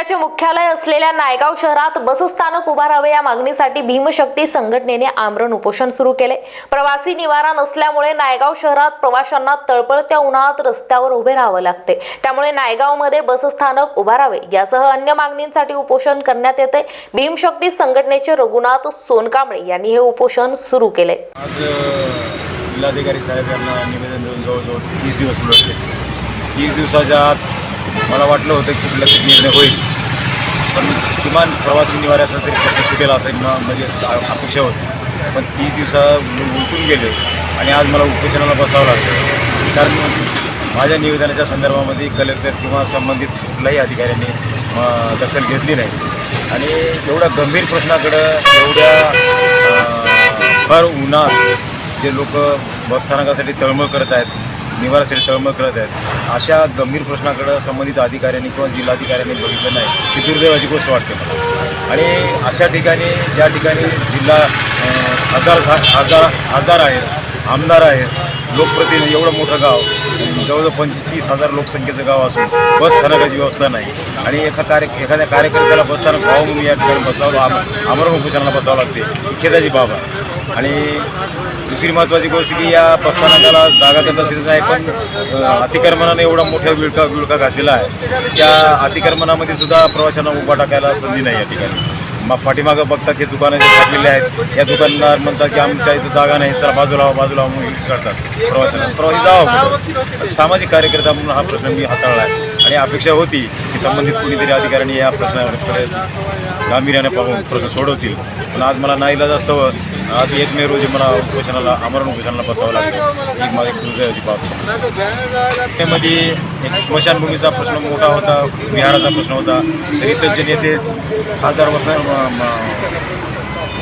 पक्षाचे मुख्यालय असलेल्या नायगाव शहरात बसस्थानक उभारावे या मागणीसाठी भीमशक्ती संघटनेने आमरण उपोषण सुरू केले. प्रवासी निवारा नसल्यामुळे नायगाव शहरात प्रवाशांना तळपळत्या उन्हात रस्त्यावर उभे राहावं लागते. त्यामुळे नायगावमध्ये बसस्थानक उभारावे यासह अन्य मागणींसाठी उपोषण करण्यात येते. भीमशक्ती संघटनेचे रघुनाथ सोनकांबळे यांनी हे उपोषण सुरू केले. आज जिल्हाधिकारी साहेब यांना निवेदन देऊन जवळजवळ तीस दिवस मिळवले तीस दिवसाच्या आत मला वाटलं होतं की कुठला निर्णय होईल. किमान प्रवासी निवाऱ्याचा तरी प्रश्न सुटेल असं म्हणजे अपेक्षा होती. पण तीस दिवसा उलटून गेले आणि आज मला उपोषणाला बसावं लागतं कारण माझ्या निवेदनाच्या संदर्भामध्ये कलेक्टर किंवा संबंधित कुठल्याही अधिकाऱ्यांनी दखल घेतली नाही. आणि एवढ्या गंभीर प्रश्नाकडं एवढ्या फार उन्हात जे लोक बसस्थानकासाठी तळमळ करत आहेत निवारासाठी तळमळ करत आहेत. अशा गंभीर प्रश्नाकडं संबंधित अधिकाऱ्यांनी किंवा जिल्हाधिकाऱ्यांनी बघितलं नाही ही दुर्दैवाची गोष्ट वाटते मला. आणि अशा ठिकाणी ज्या ठिकाणी जिल्हा खासदार खासदार खासदार आहेत आमदार आहेत लोकप्रतिनिधी एवढं मोठं गाव जवळजवळ पंचवीस तीस हजार लोकसंख्येचं गाव असून बस स्थानकाची व्यवस्था नाही. आणि एका कार्य एखाद्या कार्यकर्त्याला बसस्थानक व्हावं म्हणून या ठिकाणी बसावं आम आमरण उपोषणाला बसावं लागते. खेदाची बाब आहे. आणि दुसरी महत्त्वाची गोष्ट की या बसस्थानकाला जागा देत सिद्ध नाही पण अतिक्रमणाने एवढा मोठा विळका विळका घातलेला आहे. त्या अतिक्रमणामध्ये सुद्धा प्रवाशांना उभा टाकायला संधी नाही या ठिकाणी. मग पाठीमागं बघतात हे दुकानं जे टाकलेले आहेत या दुकानदार म्हणतात की आमच्या इथं जागा नाही चला बाजूला व्हा, बाजूला व्हा म्हणून हिल्स काढतात प्रवाशांना. प्रवासी जावा सामाजिक कार्यकर्ता म्हणून हा प्रश्न मी हाताळला आहे. आणि अपेक्षा होती की संबंधित कुणीतरी अधिकाऱ्यांनी या प्रश्नाकडे गांभीर्याने पाहून प्रश्न सोडवतील. पण आज मला नाईलाज असतं आज एक मे रोजी मला उपोषणाला आमरण उपोषणाला बसावं लागलं. ही माझी दुर्दैवाची बाब त्यामध्ये एक स्मशानभूमीचा प्रश्न मोठा होता विहाराचा प्रश्न होता. तर इथलचे नेते खासदार वसना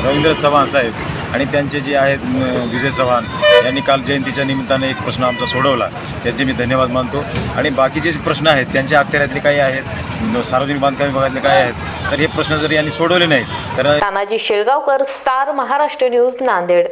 रवींद्र चव्हाण साहेब आणि त्यांचे जे आहेत विजय चव्हाण यांनी काल जयंतीच्या निमित्ताने एक प्रश्न आमचा सोडवला. त्याचे मी धन्यवाद मानतो. आणि बाकीचे जे प्रश्न आहेत त्यांच्या अखत्यारातले काही आहेत सार्वजनिक बांधकाम विभागातले काय आहेत तर हे प्रश्न जर यांनी सोडवले नाहीत तर तानाजी शेळगावकर स्टार महाराष्ट्र न्यूज नांदेड.